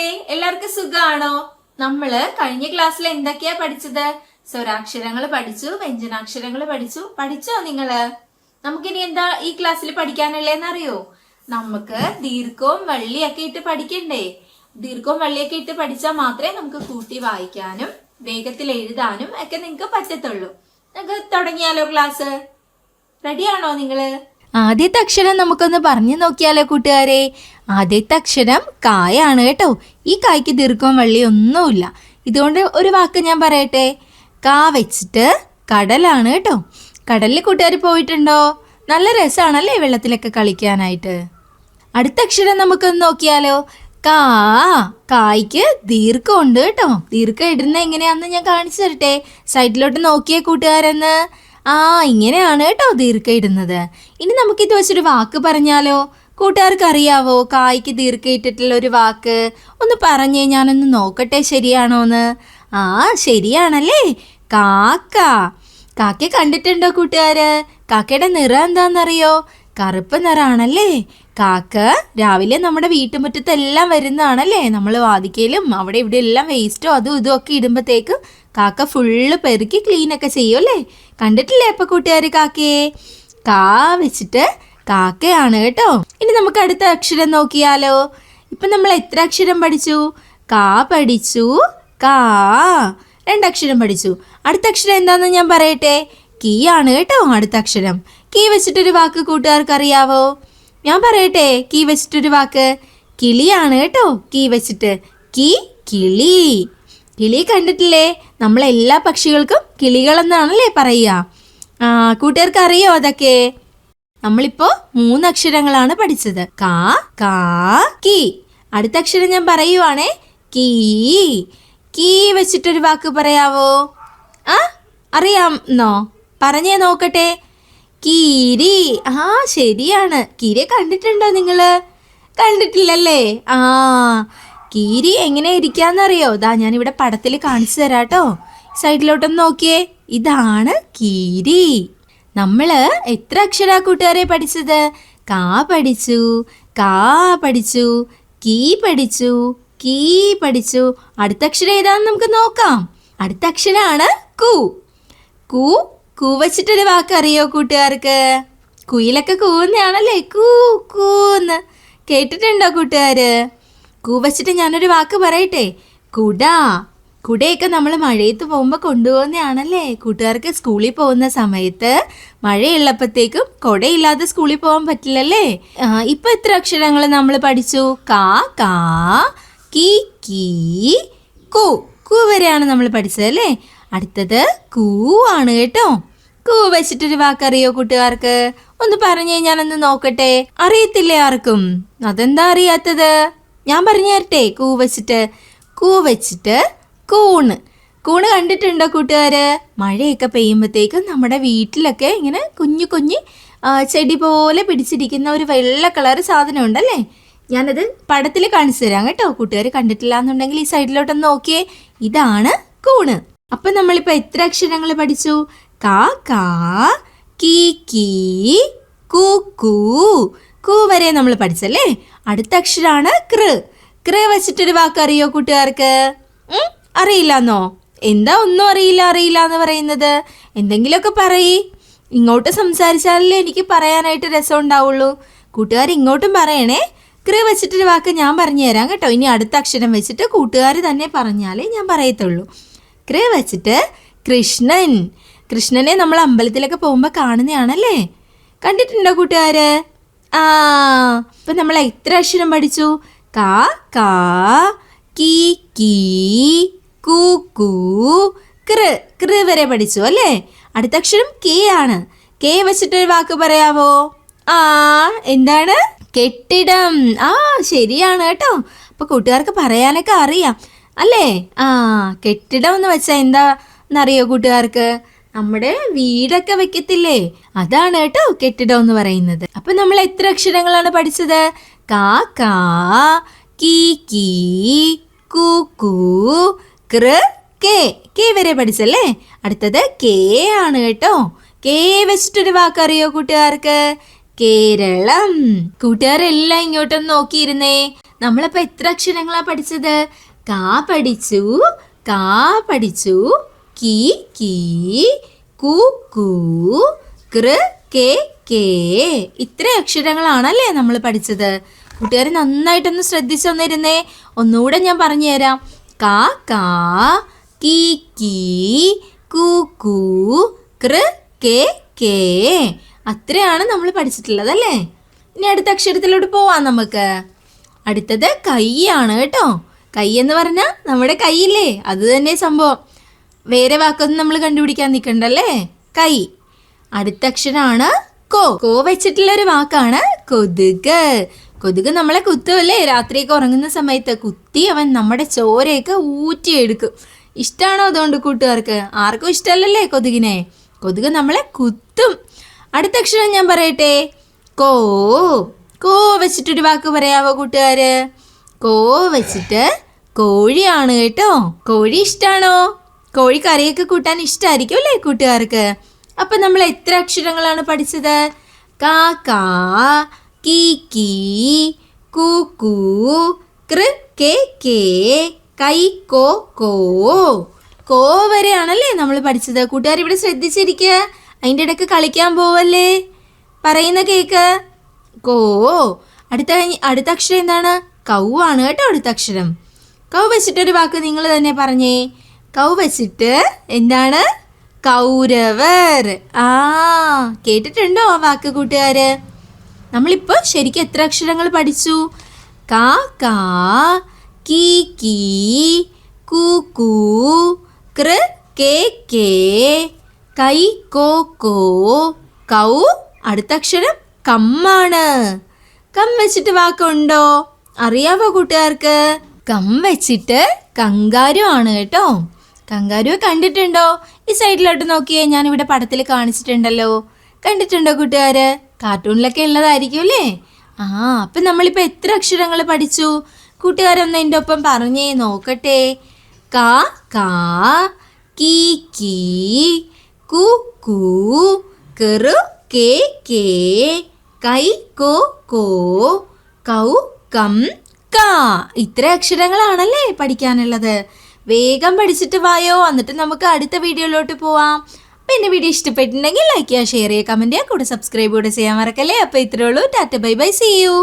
കൂട്ടുകാരെ എല്ലാവർക്കും സുഖാണോ? നമ്മൾ കഴിഞ്ഞ ക്ലാസ്സിൽ എന്തൊക്കെയാ പഠിച്ചത്? സ്വരാക്ഷരങ്ങൾ പഠിച്ചു വ്യഞ്ജനാക്ഷരങ്ങൾ പഠിച്ചു. പഠിച്ചോ നിങ്ങൾ? നമുക്കിനി എന്താ ഈ ക്ലാസ്സിൽ പഠിക്കാനുള്ളതെന്ന് അറിയോ നമുക്ക് ദീർഘവും വള്ളിയൊക്കെ ഇട്ട് പഠിക്കണ്ടേ? ദീർഘവും വള്ളിയൊക്കെ ഇട്ട് പഠിച്ചാൽ മാത്രമേ നമുക്ക് കൂട്ടി വായിക്കാനും വേഗത്തിൽ എഴുതാനും ഒക്കെ നിങ്ങൾക്ക് പറ്റത്തുള്ളൂ. നമുക്ക് തുടങ്ങിയാലോ ക്ലാസ്? റെഡിയാണോ നിങ്ങൾ? ആദ്യത്തെ അക്ഷരം നമുക്കൊന്ന് പറഞ്ഞു നോക്കിയാലോ കൂട്ടുകാരെ? ആദ്യത്തെ അക്ഷരം കായാണ് കേട്ടോ. ഈ കായ്ക്ക് ദീർഘം വള്ളി ഒന്നുമില്ല. ഇതുകൊണ്ട് ഒരു വാക്ക് ഞാൻ പറയട്ടെ? കാ വെച്ചിട്ട് കടലാണ് കേട്ടോ. കടലിൽ കൂട്ടുകാർ പോയിട്ടുണ്ടോ? നല്ല രസമാണല്ലേ വെള്ളത്തിലൊക്കെ കളിക്കാനായിട്ട്. അടുത്ത അക്ഷരം നമുക്കൊന്ന് നോക്കിയാലോ? കാ കായ്ക്ക് ദീർഘമുണ്ട് കേട്ടോ. ദീർഘം ഇടുന്ന എങ്ങനെയാണെന്ന് ഞാൻ കാണിച്ചു തരട്ടെ? സൈഡിലോട്ട് നോക്കിയേ കൂട്ടുകാരെന്ന്. ആ ഇങ്ങനെയാണ് കേട്ടോ ദീർഘയിടുന്നത് ഇനി നമുക്കിത് വെച്ചൊരു വാക്ക് പറഞ്ഞാലോ? കൂട്ടുകാർക്ക് അറിയാവോ കായ്ക്ക് ദീർഘയിട്ടിട്ടുള്ള ഒരു വാക്ക്? ഒന്ന് പറഞ്ഞേ ഞാനൊന്ന് നോക്കട്ടെ ശരിയാണോന്ന്? ആ ശരിയാണല്ലേ? കാക്ക. കാക്കയെ കണ്ടിട്ടുണ്ടോ കൂട്ടുകാര്? കാക്കയുടെ നിറം എന്താണെന്നറിയോ കറുപ്പ് നിറാണല്ലേ? കാക്ക രാവിലെ നമ്മുടെ വീട്ടുമുറ്റത്തെല്ലാം വരുന്നതാണല്ലേ? നമ്മൾ വാതിക്കയിലും അവിടെ ഇവിടെ എല്ലാം വേസ്റ്റോ അതും ഇതും ഒക്കെ ഇടുമ്പോഴത്തേക്കും കാക്ക ഫുള്ള് പെറുക്കി ക്ലീനൊക്കെ ചെയ്യും അല്ലേ? കണ്ടിട്ടില്ലേ അപ്പൊ കൂട്ടുകാർ കാക്കയെ? കാ വെച്ചിട്ട് കാക്കയാണ് കേട്ടോ. ഇനി നമുക്ക് അടുത്ത അക്ഷരം നോക്കിയാലോ? ഇപ്പൊ നമ്മൾ എത്ര അക്ഷരം പഠിച്ചു? കാ പഠിച്ചു കാ. രണ്ടക്ഷരം പഠിച്ചു. അടുത്ത അക്ഷരം എന്താണെന്ന് ഞാൻ പറയട്ടെ? കീ ആണ് കേട്ടോ അടുത്ത അക്ഷരം. കീ വെച്ചിട്ടൊരു വാക്ക് കൂട്ടുകാർക്ക് അറിയാവോ? ഞാൻ പറയട്ടെ കീ വെച്ചിട്ടൊരു വാക്ക്. കിളിയാണ് കേട്ടോ കീ വെച്ചിട്ട്. കീ കിളി. കിളി കണ്ടിട്ടില്ലേ? നമ്മളെല്ലാ പക്ഷികൾക്കും കിളികളെന്നാണല്ലേ പറയുക. ആ കൂട്ടുകാർക്ക് അറിയോ അതൊക്കെ? നമ്മളിപ്പോ മൂന്ന് അക്ഷരങ്ങളാണ് പഠിച്ചത്. കാ കാ കി. അടുത്ത അക്ഷരം ഞാൻ പറയുവാണേ. കീ. കീ വെച്ചിട്ടൊരു വാക്ക് പറയാവോ? ആ അറിയാമെന്നോ പറഞ്ഞേ നോക്കട്ടെ. കീരി. ആ ശരിയാണ്. കീരിയെ കണ്ടിട്ടുണ്ടോ നിങ്ങൾ? കണ്ടിട്ടില്ലല്ലേ? ആ കീരി എങ്ങനെ ഇരിക്കാന്നറിയോ ഇതാ ഞാൻ ഇവിടെ പടത്തിൽ കാണിച്ചു തരാട്ടോ. സൈഡിലോട്ടൊന്ന് നോക്കിയേ. ഇതാണ് കീരി. നമ്മൾ എത്ര അക്ഷരാ കൂട്ടുകാരെ പഠിച്ചത്? കാ പഠിച്ചു കാ പഠിച്ചു കീ പഠിച്ചു കീ പഠിച്ചു. അടുത്ത അക്ഷരം ഏതാന്ന് നമുക്ക് നോക്കാം. അടുത്ത അക്ഷരമാണ് കു. കു കൂ വച്ചിട്ടൊരു വാക്കറിയോ കൂട്ടുകാർക്ക്? കുയിലൊക്കെ കൂവുന്നയാണല്ലേ? കൂ കൂന്ന്. കേട്ടിട്ടുണ്ടോ കൂട്ടുകാര്? കൂ വെച്ചിട്ട് ഞാനൊരു വാക്ക് പറയട്ടെ? കുട. കുടയൊക്കെ നമ്മൾ മഴയത്ത് പോകുമ്പോൾ കൊണ്ടുപോകുന്നതാണല്ലേ? കൂട്ടുകാർക്ക് സ്കൂളിൽ പോകുന്ന സമയത്ത് മഴയുള്ളപ്പോഴത്തേക്കും കുടയില്ലാതെ സ്കൂളിൽ പോകാൻ പറ്റില്ലല്ലേ? ഇപ്പം എത്ര അക്ഷരങ്ങൾ നമ്മൾ പഠിച്ചു? കാ കാ കീ കീ കൂ. കൂ വരെയാണ് നമ്മൾ പഠിച്ചത് അല്ലേ? അടുത്തത് കൂ ആണ് കേട്ടോ. കൂ വെച്ചിട്ടൊരു വാക്കറിയോ കൂട്ടുകാർക്ക്? ഒന്ന് പറഞ്ഞു ഞാനൊന്ന് നോക്കട്ടെ. അറിയത്തില്ലേ ആർക്കും? അതെന്താ അറിയാത്തത്? ഞാൻ പറഞ്ഞു തരട്ടെ കൂ വെച്ചിട്ട് കൂ വെച്ചിട്ട് കൂണ്. കൂണ് കണ്ടിട്ടുണ്ടോ കൂട്ടുകാര്? മഴയൊക്കെ പെയ്യുമ്പോഴത്തേക്കും നമ്മുടെ വീട്ടിലൊക്കെ ഇങ്ങനെ കുഞ്ഞു കുഞ്ഞു ചെടി പോലെ പിടിച്ചിരിക്കുന്ന ഒരു വെള്ള കളർ സാധനം ഉണ്ടല്ലേ? ഞാനത് പടത്തിൽ കാണിച്ചു തരാം കേട്ടോ. കൂട്ടുകാർ കണ്ടിട്ടില്ല എന്നുണ്ടെങ്കിൽ ഈ സൈഡിലോട്ടൊന്ന് നോക്കിയേ. ഇതാണ് കൂണ്. അപ്പൊ നമ്മളിപ്പോ എത്ര അക്ഷരങ്ങൾ പഠിച്ചു? കാ കാ കീ കീ കൂ കൂ. കൂ വരെ നമ്മൾ പഠിച്ചല്ലേ? അടുത്ത അക്ഷരാണ് കൃ. കൃ വെച്ചിട്ടൊരു വാക്ക് അറിയോ കൂട്ടുകാർക്ക്? അറിയില്ലെന്നോ? എന്താ ഒന്നും അറിയില്ല അറിയില്ല എന്ന് പറയുന്നത്? എന്തെങ്കിലുമൊക്കെ പറയേ. ഇങ്ങോട്ട് സംസാരിച്ചാലല്ലേ എനിക്ക് പറയാനായിട്ട് രസം ഉണ്ടാവുള്ളൂ. കൂട്ടുകാർ ഇങ്ങോട്ടും പറയണേ. കൃ വെച്ചിട്ടൊരു വാക്ക് ഞാൻ പറഞ്ഞു തരാം കേട്ടോ. ഇനി അടുത്ത അക്ഷരം വെച്ചിട്ട് കൂട്ടുകാർ തന്നെ പറഞ്ഞാലേ ഞാൻ പറയത്തുള്ളൂ. കൃ വെച്ചിട്ട് കൃഷ്ണൻ. കൃഷ്ണനെ നമ്മൾ അമ്പലത്തിലൊക്കെ പോകുമ്പോൾ കാണുന്നതാണല്ലേ? കണ്ടിട്ടുണ്ടോ കൂട്ടുകാര്? ആ ഇപ്പൊ നമ്മൾ എത്ര അക്ഷരം പഠിച്ചു? കാ കാ കീ കീ കൂ കൂ കൃ കൃ വരെ പഠിച്ചു അല്ലേ? അടുത്ത അക്ഷരം കെ ആണ്. കെ വെച്ചിട്ടൊരു വാക്ക് പറയാവോ? ആ എന്താണ്? കെട്ടിടം. ആ ശരിയാണ് കേട്ടോ. അപ്പൊ കൂട്ടുകാർക്ക് പറയാനൊക്കെ അറിയാം. അല്ലേ? ആ കെട്ടിടം എന്ന് വെച്ചാൽ എന്താ എന്നറിയോ കൂട്ടുകാർക്ക്? നമ്മുടെ വീടൊക്കെ വെക്കത്തില്ലേ? അതാണ് കേട്ടോ കെട്ടിടം എന്ന് പറയുന്നത്. അപ്പൊ നമ്മൾ എത്ര അക്ഷരങ്ങളാണ് പഠിച്ചത്? കാ കാ കീ കീ കൂ കൂ കൃ കെ. കെ വരെ പഠിച്ചല്ലേ? അടുത്തത് കെ ആണ് കേട്ടോ. കെ വെച്ചിട്ടൊരു വാക്കറിയോ കൂട്ടുകാർക്ക്? കേരളം. കൂട്ടുകാരെല്ലാം ഇങ്ങോട്ടൊന്ന് നോക്കിയിരുന്നേ. നമ്മളിപ്പോ എത്ര അക്ഷരങ്ങളാ പഠിച്ചത്? കാ പഠിച്ചു കാ പഠിച്ചു കീ കീ കു കൂ കൃ കെ കേ. ഇത്ര അക്ഷരങ്ങളാണല്ലേ നമ്മൾ പഠിച്ചത്? കൂട്ടുകാർ നന്നായിട്ടൊന്ന് ശ്രദ്ധിച്ചു വന്നിരുന്നേ ഒന്നുകൂടെ ഞാൻ പറഞ്ഞു തരാം കാ കാ കീ കീ കു കൂ കൃ കെ കേ. അത്രയാണ് നമ്മൾ പഠിച്ചിട്ടുള്ളത് അല്ലേ ഇനി അടുത്ത അക്ഷരത്തിലോട്ട് പോവാം നമുക്ക്. അടുത്തത് കൈയാണ് കേട്ടോ. കൈ എന്ന് പറഞ്ഞാൽ നമ്മുടെ കൈയില്ലേ? അത് തന്നെ സംഭവം. വേറെ വാക്കൊന്നും നമ്മൾ കണ്ടുപിടിക്കാൻ നിൽക്കണ്ടല്ലേ കൈ. അടുത്ത അക്ഷരമാണ് കോ. കോ വെച്ചിട്ടുള്ള ഒരു വാക്കാണ് കൊതുക്. കൊതുക് നമ്മളെ കുത്തുമല്ലേ രാത്രിയൊക്കെ ഉറങ്ങുന്ന സമയത്ത് കുത്തി അവൻ നമ്മുടെ ചോരയൊക്കെ ഊറ്റിയെടുക്കും. ഇഷ്ടമാണോ അതുകൊണ്ട് കൂട്ടുകാർക്ക്? ആർക്കും ഇഷ്ടമല്ലല്ലേ കൊതുകിനെ? കൊതുക് നമ്മളെ കുത്തും. അടുത്ത അക്ഷരം ഞാൻ പറയട്ടെ? കോ. കോ വെച്ചിട്ടൊരു വാക്ക് പറയാവോ കൂട്ടുകാര്? കോ വെച്ചിട്ട് കോഴിയാണ് കേട്ടോ. കോഴി ഇഷ്ടാണോ? കോഴി കറിയൊക്കെ കൂട്ടാൻ ഇഷ്ടമായിരിക്കും അല്ലേ കൂട്ടുകാർക്ക്? അപ്പൊ നമ്മൾ എത്ര അക്ഷരങ്ങളാണ് പഠിച്ചത്? കാ കാ കീ കീ കൂ കൂ കൃ കേ കേ കൈ കോ കോ. കോ വരെയാണല്ലേ നമ്മൾ പഠിച്ചത്. കൂട്ടുകാർ ഇവിടെ ശ്രദ്ധിച്ചിരിക്കുക അതിന്റെ ഇടയ്ക്ക് കളിക്കാൻ പോവല്ലേ? പറയുന്ന കേക്ക്. കോ. അടുത്ത അടുത്ത അക്ഷരം എന്താണ്? കൗ ആണ് കേട്ടോ അടുത്ത അക്ഷരം. കൗ വെച്ചിട്ടൊരു വാക്ക് നിങ്ങൾ തന്നെ പറഞ്ഞേ. കൗ വെച്ചിട്ട് എന്താണ്? കൗരവർ. ആ കേട്ടിട്ടുണ്ടോ ആ വാക്ക് കൂട്ടുകാര്? നമ്മളിപ്പോൾ ശരിക്കും എത്ര അക്ഷരങ്ങൾ പഠിച്ചു? കാ കാ കീ കീ കൂ കൂ കൃ കേ കേ കൈ കോ കോ കൗ. അടുത്ത അക്ഷരം കമ്മാണ്. കം വെച്ചിട്ട് വാക്കുണ്ടോ? അറിയാവോ കൂട്ടുകാർക്ക്? കം വെച്ചിട്ട് കങ്കാരു ആണ് കേട്ടോ. കങ്കാരുവെ കണ്ടിട്ടുണ്ടോ? ഈ സൈഡിലോട്ട് നോക്കിയേ ഞാൻ ഇവിടെ പടത്തിൽ കാണിച്ചിട്ടുണ്ടല്ലോ. കണ്ടിട്ടുണ്ടോ കൂട്ടുകാര്? കാർട്ടൂണിലൊക്കെ ഉള്ളതായിരിക്കും അല്ലേ? ആ അപ്പം നമ്മളിപ്പോൾ എത്ര അക്ഷരങ്ങൾ പഠിച്ചു? കൂട്ടുകാരൊന്ന് എന്റെ ഒപ്പം പറഞ്ഞേ നോക്കട്ടെ. കാ കാ കീ കീ കു കു കെറു കേ കേ കൈ കോ കോ കൗ കം കാ. ഇത്ര അക്ഷരങ്ങളാണല്ലേ പഠിക്കാനുള്ളത്. വേഗം പഠിച്ചിട്ട് വായോ. എന്നിട്ട് നമുക്ക് അടുത്ത വീഡിയോയിലോട്ട് പോവാം. അപ്പം എന്റെ വീഡിയോ ഇഷ്ടപ്പെട്ടിട്ടുണ്ടെങ്കിൽ ലൈക്ക് ചെയ്യുക ഷെയർ ചെയ്യുക കമന്റ് ചെയ്യുക കൂടെ സബ്സ്ക്രൈബ് കൂടെ ചെയ്യാൻ മറക്കല്ലേ? അപ്പോൾ ഇത്രേ ഉള്ളൂ. Tata bye bye see you